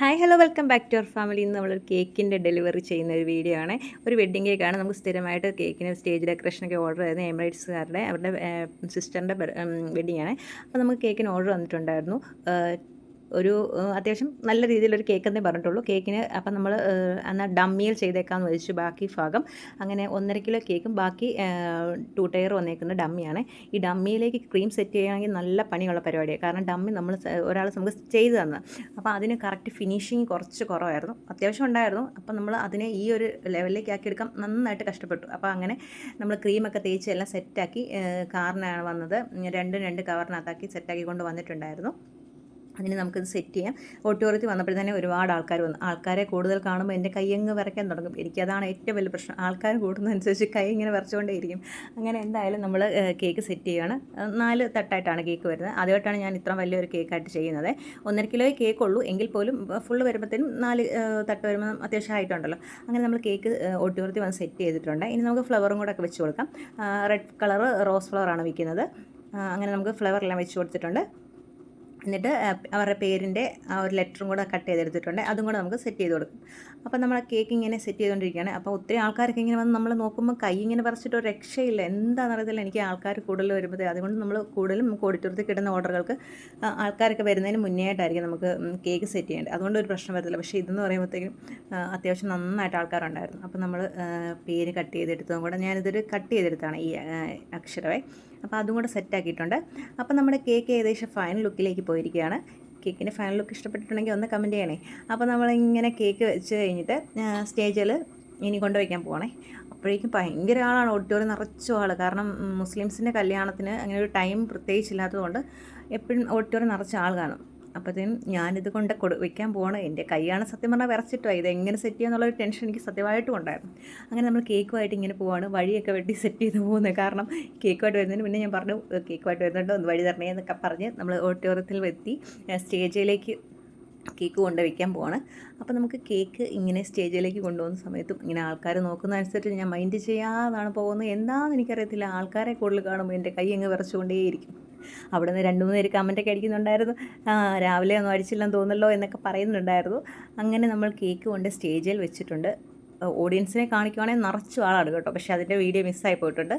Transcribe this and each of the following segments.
Hi hello welcome back to our family ഇന്ന് നമ്മളൊരു കേക്കിന്റെ ഡെലിവറി ചെയ്യുന്ന ഒരു വീഡിയോ ആണ്. ഒരു വെഡ്ഡിങ് കേക്കാണ് നമുക്ക് സ്ഥിരമായിട്ട് കേക്കിന് സ്റ്റേജ് ഡെക്കറേഷനൊക്കെ ഓർഡർ ചെയ്യുന്നത് എമിറേറ്റ്സുകാരുടെ അവരുടെ സിസ്റ്ററിന്റെ വെഡിങ് ആണ്. അപ്പോൾ നമുക്ക് കേക്കിന് ഓർഡർ വന്നിട്ടുണ്ടായിരുന്നു. ഒരു അത്യാവശ്യം നല്ല രീതിയിലൊരു കേക്ക് എന്നേ പറഞ്ഞിട്ടുള്ളൂ. കേക്കിന് അപ്പം നമ്മൾ എന്നാൽ ഡമ്മിയിൽ ചെയ്തേക്കാന്ന് വെച്ചു ബാക്കി ഭാഗം അങ്ങനെ ഒന്നര കിലോ കേക്കും ബാക്കി ടു ടയർ വന്നേക്കുന്ന ഡമ്മിയാണ് ഈ ഡമ്മിയിലേക്ക് ക്രീം സെറ്റ് ചെയ്യുകയാണെങ്കിൽ നല്ല പണിയുള്ള പരിപാടിയാണ് കാരണം ഡമ്മി നമ്മൾ ഒരാൾ നമുക്ക് ചെയ്തു തന്നത് അപ്പോൾ അതിന് കറക്റ്റ് ഫിനിഷിങ് കുറച്ച് കുറവായിരുന്നു. അത്യാവശ്യം ഉണ്ടായിരുന്നു. അപ്പോൾ നമ്മൾ അതിനെ ഈ ഒരു ലെവലിലേക്ക് ആക്കി നന്നായിട്ട് കഷ്ടപ്പെട്ടു. അപ്പോൾ അങ്ങനെ നമ്മൾ ക്രീമൊക്കെ തേച്ച് എല്ലാം സെറ്റാക്കി കാറിനാണ് വന്നത്. രണ്ടും രണ്ട് കവറിനകത്താക്കി സെറ്റാക്കി കൊണ്ട് വന്നിട്ടുണ്ടായിരുന്നു. അതിന് നമുക്കിത് സെറ്റ് ചെയ്യാം. ഓട്ടോറിറ്റി വന്നപ്പോൾ തന്നെ ഒരുപാട് ആൾക്കാർ വന്നു. ആൾക്കാരെ കൂടുതൽ കാണുമ്പോൾ എന്റെ കൈയങ്ങ് വിറയ്ക്കാൻ തുടങ്ങും. എനിക്കതാണ് ഏറ്റവും വലിയ പ്രശ്നം. ആൾക്കാർ കൂടുന്നതനുസരിച്ച് കൈ ഇങ്ങനെ വിറച്ചുകൊണ്ടേയിരിക്കും അങ്ങനെ എന്തായാലും നമ്മൾ കേക്ക് സെറ്റ് ചെയ്യുകയാണ് നാല് തട്ടായിട്ടാണ് കേക്ക് വരുന്നത്. ആദ്യമായിട്ടാണ് ഞാൻ ഇത്ര വലിയൊരു കേക്കായിട്ട് ചെയ്യുന്നത്. ഒന്നര കിലോയെ കേക്ക് ഉള്ളൂ. എങ്കിൽ പോലും ഫുള്ള് വരുമ്പോഴത്തേനും നാല് തട്ട് വരുമ്പോൾ അത്യാവശ്യം ആയിട്ടുണ്ടല്ലോ അങ്ങനെ നമ്മൾ കേക്ക് ഓട്ടോറിറ്റി വന്ന് സെറ്റ് ചെയ്തിട്ടുണ്ട്. ഇനി നമുക്ക് ഫ്ലവറും കൂടെ ഒക്കെ വെച്ച് കൊടുക്കാം. റെഡ് കളർ റോസ് ഫ്ലവറാണ് വിൽക്കുന്നത്. അങ്ങനെ നമുക്ക് ഫ്ലവറെല്ലാം വെച്ച് കൊടുത്തിട്ടുണ്ട്. എന്നിട്ട് അവരുടെ പേരിന്റെ ആ ഒരു ലെറ്ററും കൂടെ കട്ട് ചെയ്തെടുത്തിട്ടുണ്ട്. അതും കൂടെ നമുക്ക് സെറ്റ് ചെയ്ത് കൊടുക്കും. അപ്പോൾ നമ്മൾ കേക്ക് ഇങ്ങനെ സെറ്റ് ചെയ്തുകൊണ്ടിരിക്കുകയാണ് അപ്പോൾ ഒത്തിരി ആൾക്കാരൊക്കെ ഇങ്ങനെ വന്ന് നമ്മൾ നോക്കുമ്പോൾ കൈ ഇങ്ങനെ പറിച്ചിട്ട് ഒരു രക്ഷയില്ല. എന്താണെന്ന് അറിയത്തില്ല എനിക്ക് ആൾക്കാർ കൂടുതൽ വരുമ്പോൾ അതുകൊണ്ട് നമ്മൾ കൂടുതലും നമുക്ക് ഓഡിറ്റോറിയത്തിൽ കിട്ടുന്ന ഓർഡറുകൾക്ക് ആൾക്കാരൊക്കെ വരുന്നതിന് മുന്നേ ആയിട്ടായിരിക്കും നമുക്ക് കേക്ക് സെറ്റ് ചെയ്യേണ്ടത്. അതുകൊണ്ട് ഒരു പ്രശ്നം വരത്തില്ല. പക്ഷേ ഇതെന്ന് പറയുമ്പോഴത്തേക്കും അത്യാവശ്യം നന്നായിട്ട് ആൾക്കാരുണ്ടായിരുന്നു. അപ്പോൾ നമ്മൾ പേര് കട്ട് ചെയ്തെടുത്തതും കൂടെ ഞാനിതൊരു കട്ട് ചെയ്തെടുത്താണ് ഈ അക്ഷരമേ അപ്പോൾ അതും കൂടെ സെറ്റാക്കിയിട്ടുണ്ട് അപ്പോൾ നമ്മുടെ കേക്ക് ഏകദേശം ഫൈനൽ ലുക്കിലേക്ക് പോയിരിക്കുകയാണ്. കേക്കിന്റെ ഫൈനൽ ലുക്ക് ഇഷ്ടപ്പെട്ടിട്ടുണ്ടെങ്കിൽ ഒന്ന് കമന്റ് ചെയ്യണേ. അപ്പോൾ നമ്മളിങ്ങനെ കേക്ക് വെച്ച് കഴിഞ്ഞിട്ട് സ്റ്റേജിൽ ഇനി കൊണ്ടുവയ്ക്കാൻ പോകണേ അപ്പോഴേക്കും ഭയങ്കര ആളാണ്. ഓഡിറ്റോറിയം നിറച്ചു ആൾ കാരണം മുസ്ലിംസിന്റെ കല്യാണത്തിന് അങ്ങനെ ഒരു ടൈം പ്രത്യേകിച്ചില്ലാത്തതുകൊണ്ട് എപ്പോഴും ഓഡിറ്റോറിയം നിറച്ച ആൾ കാണും. അപ്പോഴത്തേനും ഞാനിത് കൊണ്ട് കൊടു വയ്ക്കാൻ പോകണം എന്റെ കൈയാണ് സത്യം പറഞ്ഞാൽ വിറച്ചിട്ടോ ഇത് എങ്ങനെ സെറ്റ് ചെയ്യാന്നുള്ളൊരു ടെൻഷൻ എനിക്ക് സത്യമായിട്ടും ഉണ്ടായിരുന്നു. അങ്ങനെ നമ്മൾ കേക്കുമായിട്ട് ഇങ്ങനെ പോവാണ്. വഴിയൊക്കെ വെട്ടി സെറ്റ് ചെയ്ത് പോകുന്നത്. കാരണം കേക്കുമായിട്ട് വരുന്നതിന് പിന്നെ ഞാൻ പറഞ്ഞു കേക്കുമായിട്ട് വരുന്നുണ്ടോ? ഒന്ന് വഴി തരണേ എന്നൊക്കെ പറഞ്ഞ് നമ്മൾ ഓഡിറ്റോറിയത്തിൽ എത്തി സ്റ്റേജിലേക്ക് കേക്ക് കൊണ്ട് വയ്ക്കാൻ പോവാണ്. അപ്പോൾ നമുക്ക് കേക്ക് ഇങ്ങനെ സ്റ്റേജിലേക്ക് കൊണ്ടുപോകുന്ന സമയത്തും ഇങ്ങനെ ആൾക്കാർ നോക്കുന്ന അനുസരിച്ച് ഞാൻ മൈൻഡ് ചെയ്യാതാണ് പോകുന്നത്. എന്താണെന്ന് എനിക്കറിയത്തില്ല. ആൾക്കാരെ കൂടുതൽ കാണുമ്പോൾ എന്റെ കൈ അങ്ങ് വിറച്ചുകൊണ്ടേയിരിക്കും. അവിടെ നിന്ന് രണ്ട് മൂന്ന് പേര് കമന്റൊക്കെ അടിക്കുന്നുണ്ടായിരുന്നു. രാവിലെ ഒന്നും അടിച്ചില്ലെന്ന് തോന്നല്ലോ എന്നൊക്കെ പറയുന്നുണ്ടായിരുന്നു. അങ്ങനെ നമ്മൾ കേക്ക് കൊണ്ട് സ്റ്റേജിൽ വെച്ചിട്ടുണ്ട്. ഓഡിയൻസിനെ കാണിക്കുവാണെങ്കിൽ നിറച്ചു ആളാണ് കേട്ടോ. പക്ഷേ അതിന്റെ വീഡിയോ മിസ്സായി പോയിട്ടുണ്ട്.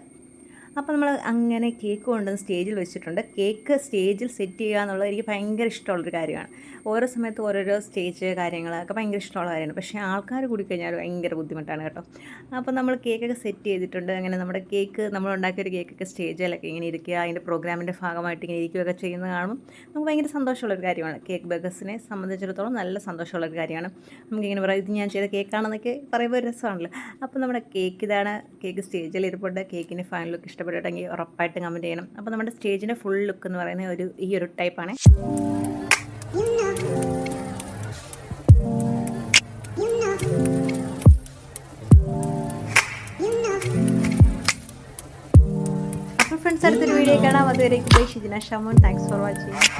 അപ്പോൾ നമ്മൾ അങ്ങനെ കേക്ക് കൊണ്ടുവന്ന് സ്റ്റേജിൽ വെച്ചിട്ടുണ്ട്. കേക്ക് സ്റ്റേജിൽ സെറ്റ് ചെയ്യുക എന്നുള്ളത് എനിക്ക് ഭയങ്കര ഇഷ്ടമുള്ളൊരു കാര്യമാണ്. ഓരോ സമയത്ത് ഓരോരോ സ്റ്റേജ് കാര്യങ്ങളൊക്കെ ഭയങ്കര ഇഷ്ടമുള്ള കാര്യമാണ്. പക്ഷേ ആൾക്കാർ കൂടി കഴിഞ്ഞാൽ ഭയങ്കര ബുദ്ധിമുട്ടാണ് കേട്ടോ. അപ്പോൾ നമ്മൾ കേക്കൊക്കെ സെറ്റ് ചെയ്തിട്ടുണ്ട്. അങ്ങനെ നമ്മുടെ കേക്ക് നമ്മൾ ഉണ്ടാക്കിയൊരു കേക്കൊക്കെ സ്റ്റേജിലൊക്കെ ഇങ്ങനെ ഇരിക്കുക അതിന്റെ പ്രോഗ്രാമിന്റെ ഭാഗമായിട്ട് ഇങ്ങനെ ഇരിക്കുകയൊക്കെ ചെയ്യുന്നത് കാണുമ്പോൾ നമുക്ക് ഭയങ്കര സന്തോഷമുള്ളൊരു കാര്യമാണ്. കേക്ക് ബേക്കേഴ്സിനെ സംബന്ധിച്ചിടത്തോളം നല്ല സന്തോഷമുള്ളൊരു കാര്യമാണ്. നമുക്കിങ്ങനെ പറയാം ഇത് ഞാൻ ചെയ്ത കേക്കാണെന്നൊക്കെ പറയുമ്പോൾ ഒരു രസമാണല്ലോ. അപ്പോൾ നമ്മുടെ കേക്ക് ഇതാണ്. കേക്ക് സ്റ്റേജിൽ ഇരിപ്പുണ്ട്. കേക്കിന്റെ ഫൈനൽ ലുക്ക് ഇഷ്ടപ്പെട്ടിട്ടെങ്കിൽ ഉറപ്പായിട്ടും കമന്റ് ചെയ്യണം. അപ്പോൾ നമ്മുടെ സ്റ്റേജിന്റെ ഫുൾ ലുക്ക് എന്ന് പറയുന്നത് ഒരു ഈ ഒരു ടൈപ്പാണ് അപ്പോൾ ഫ്രണ്ട്സ് അടുത്തൊരു വീഡിയോ കാണാം. അതുവരെ Shijina Shamon thanks for watching